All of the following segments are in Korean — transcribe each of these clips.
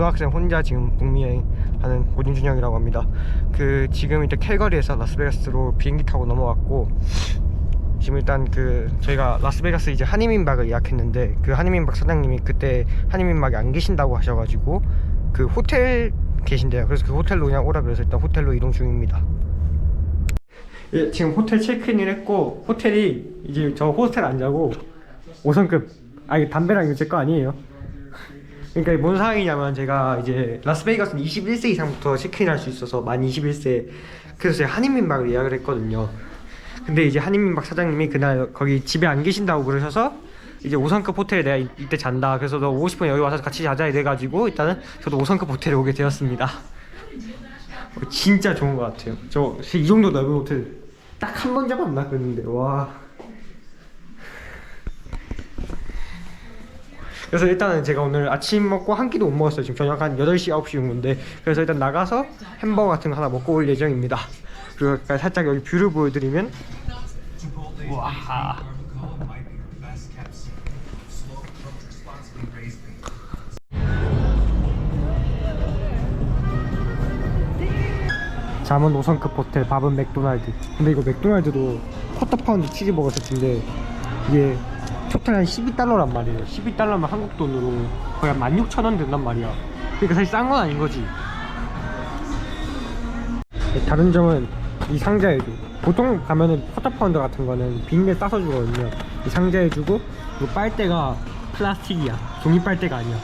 고등학생 혼자 지금 북미 여행 하는 고진준형이라고 합니다. 그 지금 이제 캘거리에서 라스베가스로 비행기 타고 넘어왔고 지금 일단 그 저희가 라스베가스 이제 한인민박을 예약했는데 그 한인민박 사장님이 그때 한인민박에 안 계신다고 하셔가지고 그 호텔 계신데요. 그래서 그 호텔로 그냥 오라 그래서 일단 호텔로 이동 중입니다. 예, 지금 호텔 체크인을 했고 호텔이 이제 저 호스텔 안 자고 5성급 아 이게 담배랑 이거 제 거 아니에요. 그러니까 뭔 상황이냐면 제가 이제 라스베이거스는 21세 이상부터 체크인 할 수 있어서 만 21세 그래서 제가 한인민박을 예약을 했거든요. 근데 이제 한인민박 사장님이 그날 거기 집에 안 계신다고 그러셔서 이제 5성급 호텔에 내가 이- 이때 잔다. 그래서 너 오고 싶으면 여기 와서 같이 자자 이래가지고 일단은 저도 5성급 호텔에 오게 되었습니다. 어, 진짜 좋은 것 같아요. 저 이 정도 넓은 호텔 딱 한 번 잡았나 그랬는데 와. 그래서 일단은 제가 오늘 아침 먹고 한 끼도 못 먹었어요. 지금 저녁 한 8시, 9시 정도인데 그래서 일단 나가서 햄버거 같은 거 하나 먹고 올 예정입니다. 그리고 아까 살짝 여기 뷰를 보여드리면 와. 잠은 5성급 호텔, 밥은 맥도날드. 근데 이거 맥도날드도 쿼터 파운드 치즈버거 세트인데 이게 토탈 한 12달러란 말이에요. 12달러면 한국 돈으로 거의 한 16,000원 된단 말이야. 그러니까 사실 싼 건 아닌 거지. 다른 점은 이 상자에도 보통 가면은 쿼터 파운드 같은 거는 빈대 싸서 주거든요. 이 상자에 주고 그리고 빨대가 플라스틱이야. 종이 빨대가 아니야.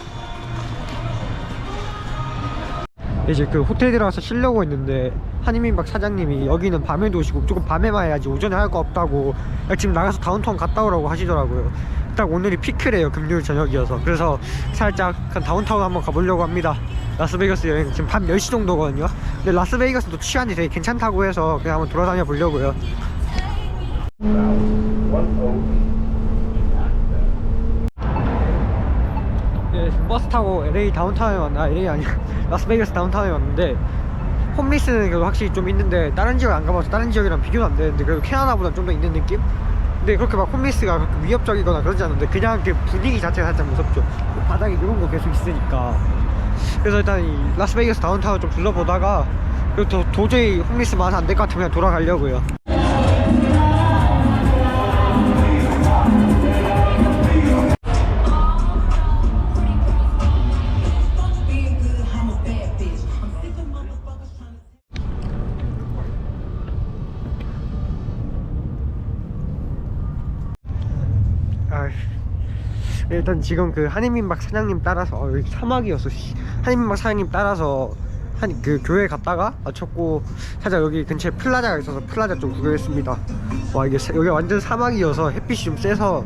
이제 그 호텔 들어가서 쉬려고 했는데 한인민박 사장님이 여기는 밤에도 오시고 조금 밤에만 해야지 오전에 할 거 없다고 지금 나가서 다운타운 갔다 오라고 하시더라고요 딱 오늘이 피크래요 금요일 저녁이어서 그래서 살짝 한 다운타운 한번 가보려고 합니다 라스베이거스 여행 지금 밤 10시 정도거든요 근데 라스베이거스도 치안이 되게 괜찮다고 해서 그냥 한번 돌아다녀 보려고요 예, 버스 타고 LA 다운타운에 왔나? 아, LA 아니야. 라스베이거스 다운타운에 왔는데 홈리스는 그래도 확실히 좀 있는데 다른 지역 안 가봐서 다른 지역이랑 비교는 안 되는데 그래도 캐나다보다 좀 더 있는 느낌? 근데 그렇게 막 홈리스가 그렇게 위협적이거나 그러지 않는데 그냥 그 분위기 자체가 살짝 무섭죠. 바닥에 이런 거 계속 있으니까. 그래서 일단 이 라스베이거스 다운타운 좀 둘러보다가 그리고 도, 도저히 홈리스 많아서 안될 것 같으면 돌아가려고요. 일단 지금 그 한인민박 사장님 따라서 어, 여기 사막이었어. 씨. 한인민박 사장님 따라서 한 그 교회 갔다가 마쳤고 살짝 여기 근처에 플라자가 있어서 플라자 좀 구경했습니다. 와 이게 사- 여기 완전 사막이어서 햇빛이 좀 세서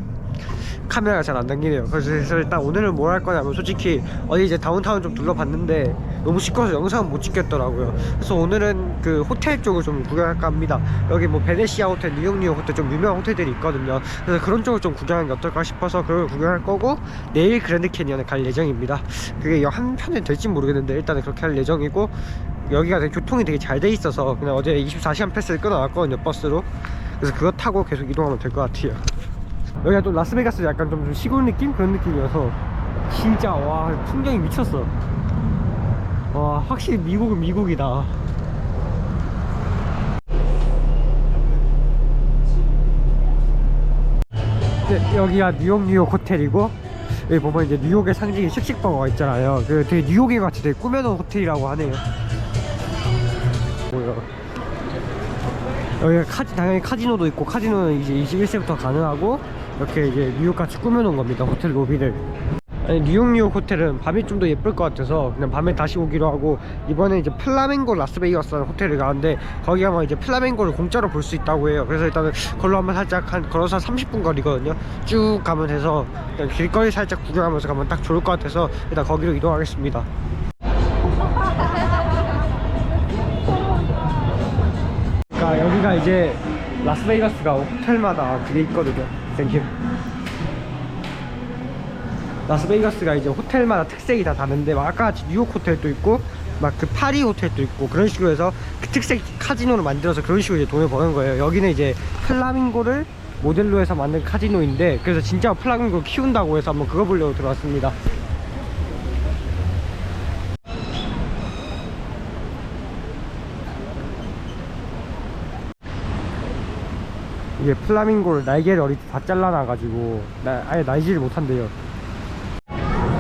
카메라가 잘 안 당기네요. 그래서 일단 오늘은 뭘 할 거냐면 솔직히 어디 이제 다운타운 좀 둘러봤는데 너무 시끄러워서 영상은 못 찍겠더라고요. 그래서 오늘은 그 호텔 쪽을 좀 구경할까 합니다. 여기 뭐 베네시아 호텔, 뉴욕 뉴욕 호텔 좀 유명한 호텔들이 있거든요. 그래서 그런 쪽을 좀 구경하는 게 어떨까 싶어서 그걸 구경할 거고 내일 그랜드 캐니언에 갈 예정입니다. 그게 한편에 될지 모르겠는데 일단은 그렇게 할 예정이고 여기가 되게 교통이 되게 잘 돼 있어서 그냥 어제 24시간 패스를 끊어놨거든요 버스로. 그래서 그거 타고 계속 이동하면 될 것 같아요. 여기가 좀 라스베가스 약간 좀 시골 느낌? 그런 느낌이어서 진짜 와 풍경이 미쳤어 와 확실히 미국은 미국이다. 네, 여기가 뉴욕 뉴욕 호텔이고 여기 보면 이제 뉴욕의 상징인 씩씩버거가 있잖아요. 그 되게 뉴욕인 같이 되게 꾸며놓은 호텔이라고 하네요. 뭐야. 여기가 카지, 당연히 카지노도 있고 카지노는 이제 21세부터 가능하고 이렇게 이제 뉴욕같이 꾸며놓은 겁니다 호텔 로비를 아니 뉴욕 뉴욕 호텔은 밤이 좀 더 예쁠 것 같아서 그냥 밤에 다시 오기로 하고 이번에 이제 플라멩고 라스베이거스라는 호텔을 가는데 거기 가면 이제 플라멩고를 공짜로 볼 수 있다고 해요 그래서 일단은 걸로 한번 살짝 한 걸어서 한 30분 거리거든요 쭉 가면 돼서 그냥 길거리 살짝 구경하면서 가면 딱 좋을 것 같아서 일단 거기로 이동하겠습니다 그러니까 여기가 이제 라스베이거스가 호텔마다 그게 있거든요. 땡큐. 라스베이거스가 이제 호텔마다 특색이 다 다른데 막 아까 뉴욕 호텔도 있고 막 그 파리 호텔도 있고 그런 식으로 해서 그 특색 카지노를 만들어서 그런 식으로 이제 돈을 버는 거예요. 여기는 이제 플라밍고를 모델로 해서 만든 카지노인데 그래서 진짜 플라밍고 키운다고 해서 한번 그거 보려고 들어왔습니다. 이게 플라밍고를 날개를 어릴 때 다 잘라놔가지고 나, 아예 날지를 못한대요.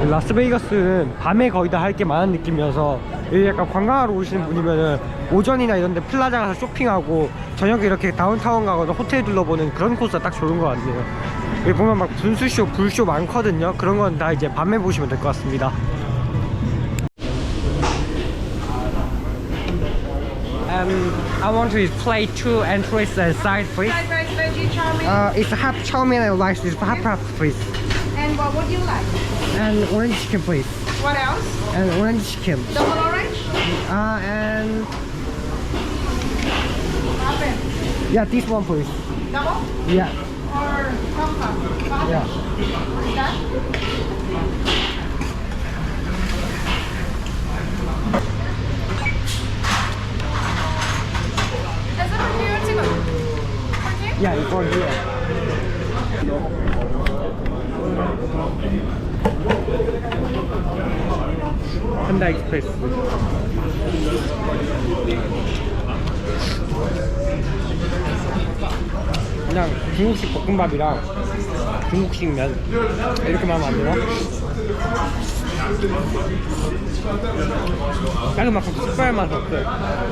라스베이거스는 밤에 거의 다 할 게 많은 느낌이어서 여기 약간 관광하러 오시는 분이면은 오전이나 이런 데 플라자 가서 쇼핑하고 저녁에 이렇게 다운타운 가거나 호텔 둘러보는 그런 코스가 딱 좋은 것 같네요 여기 보면 막 분수쇼, 불쇼 많거든요 그런 건 다 이제 밤에 보시면 될 것 같습니다 Um, I want to play two entries and side please. Fried rice, veggie, chow mein. Uh, it's half chow mein and rice with half half please. and what would you like? And orange chicken please. What else? And orange chicken. Double orange? Uh, and Open. yeah, this one please. Double? Yeah, Or compound? yeah. Done? Is it for you or chicken? You? Yeah, for here. 한다 익스프레스. 그냥 중국식 볶음밥이랑 중국식 면 이렇게만 만들어. 다른 막 특별한 없어요.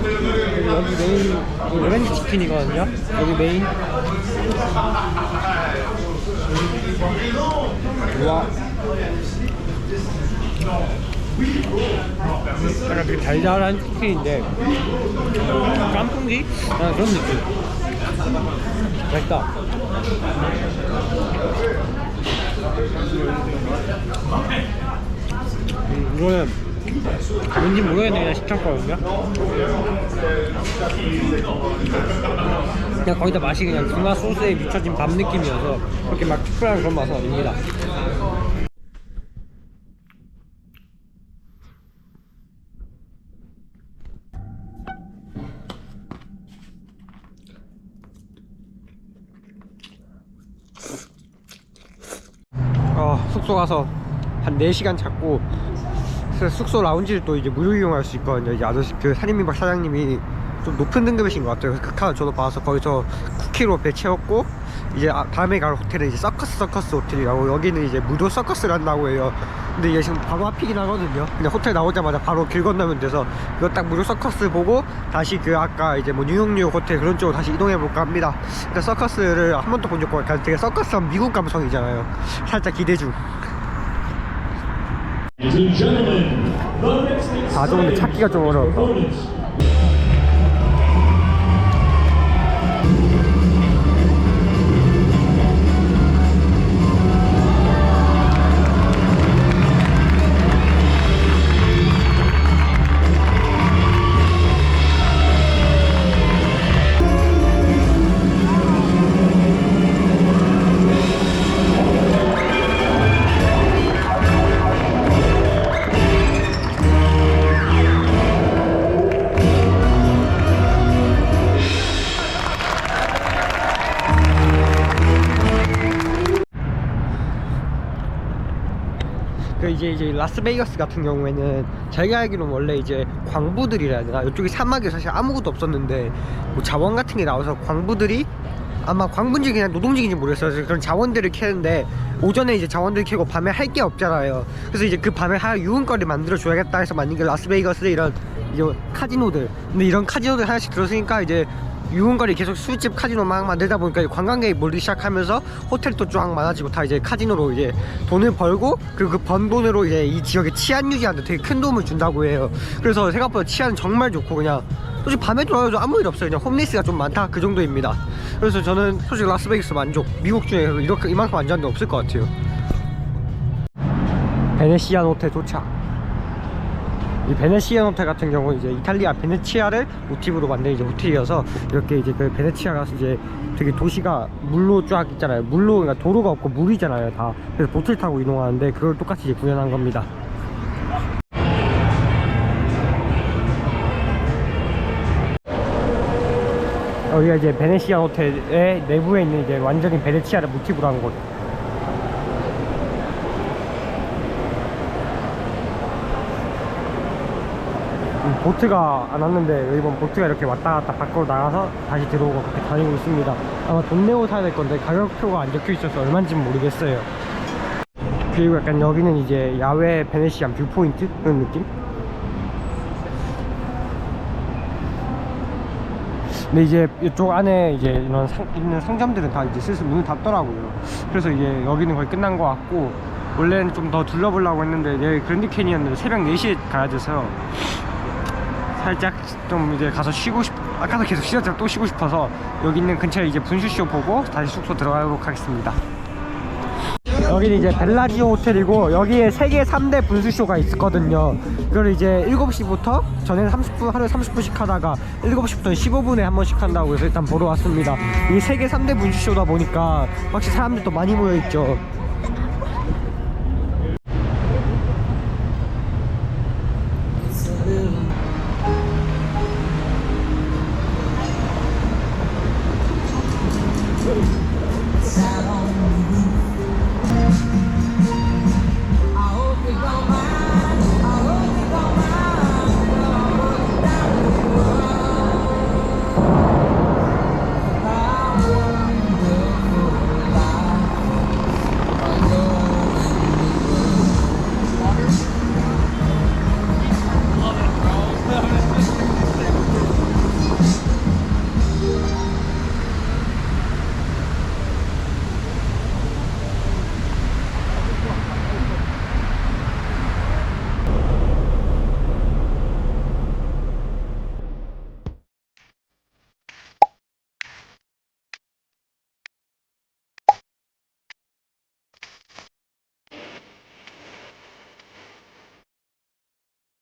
그리고 여기 메인 여기 오렌지 치킨이거든요. 여기 메인. 우와. 약간 되게 달달한 치킨인데 깐풍기? 약간 그런 느낌. 맛있다. 음, 이거는 뭔지 모르겠는데 그냥 시켰거든요 그냥 거의 다 맛이 그냥 중화 소스에 묻혀진 밥 느낌이어서 그렇게 막 특별한 그런 맛은 아닙니다 숙소 가서 한 4시간 찾고 그래서 숙소 라운지를 또 이제 무료 이용할 수 있거든요. 이제 아저씨 그 산림민박 사장님이 좀 높은 등급이신 것 같아요. 그래서 그 저도 봐서 거기서 쿠키로 배 채웠고 이제 아- 다음에 갈 호텔은 이제 서커스 서커스 호텔이라고 여기는 이제 무료 서커스를 한다고 해요. 근데 이게 지금 바로 앞이긴 하거든요. 그냥 호텔 나오자마자 바로 길 건너면 돼서 이거 딱 무료 서커스 보고 다시 그 아까 이제 뭐 뉴욕 뉴욕 호텔 그런 쪽으로 다시 이동해 볼까 합니다. 근데 서커스를 한 번도 본 적이 없고 되게 서커스한 미국 감성이잖아요. 살짝 기대 중. Ladies and gentlemen, the next 아, 좀 근데 찾기가 좀 어려웠 이제 이제 라스베이거스 같은 경우에는 제가 알기로는 원래 이제 광부들이라 해야 되나 이쪽에 사막에 사실 아무것도 없었는데 뭐 자원 같은 게 나와서 광부들이 아마 광분지 그냥 노동직인지 모르겠어요. 그래서 그런 자원들을 캐는데 오전에 이제 자원들 캐고 밤에 할 게 없잖아요. 그래서 이제 그 밤에 할 유흥거리 만들어 줘야겠다 해서 만든 게 라스베이거스의 이런 이제 카지노들. 근데 이런 카지노들 하나씩 들었으니까 이제 유흥거리 계속 술집 카지노 막 만들다 보니까 관광객이 몰리기 시작하면서 호텔도 쫙 많아지고 다 이제 카지노로 이제 돈을 벌고 그리고 그 번 돈으로 이제 이 지역의 치안 유지하는데 되게 큰 도움을 준다고 해요. 그래서 생각보다 치안은 정말 좋고 그냥 솔직히 밤에 돌아다녀도 아무 일 없어요. 그냥 홈리스가 좀 많다 그 정도입니다. 그래서 저는 솔직히 라스베이거스 만족. 미국 중에 이렇게 이만큼 안전한 데 없을 것 같아요. 베네시안 호텔 도착. 이 베네시안 호텔 같은 경우 이제 이탈리아 베네치아를 모티브로 만든 이제 호텔이어서 이렇게 이제 그 베네치아가 이제 되게 도시가 물로 쫙 있잖아요. 물로 그러니까 도로가 없고 물이잖아요. 다 그래서 보트를 타고 이동하는데 그걸 똑같이 이제 구현한 겁니다. 여기가 이제 베네시안 호텔의 내부에 있는 이제 완전히 베네치아를 모티브로 한 곳. 보트가 안 왔는데 이번 보트가 이렇게 왔다 갔다 밖으로 나가서 다시 들어오고 그렇게 다니고 있습니다 아마 돈 내고 사야 될 건데 가격표가 안 적혀 있어서 얼마인지 모르겠어요 그리고 약간 여기는 이제 야외 베네시안 뷰포인트 그런 느낌? 근데 이제 이쪽 안에 이제 이런 상, 있는 상점들은 다 이제 슬슬 문을 닫더라고요. 그래서 이제 여기는 거의 끝난 것 같고 원래는 좀 더 둘러보려고 했는데 내일 그랜드 캐니언을 새벽 4시에 가야 돼서 살짝 좀 이제 가서 쉬고 싶 아까도 계속 쉬었지만 또 쉬고 싶어서 여기 있는 근처에 이제 분수쇼 보고 다시 숙소 들어가도록 하겠습니다. 여기는 이제 벨라지오 호텔이고 여기에 세계 3대 분수쇼가 있거든요. 그걸 이제 7시부터 전에 30분 하루에 30분씩 하다가 7시부터 15분에 한 번씩 한다고 해서 일단 보러 왔습니다. 이 세계 3대 분수쇼다 보니까 확실히 사람들도 많이 모여있죠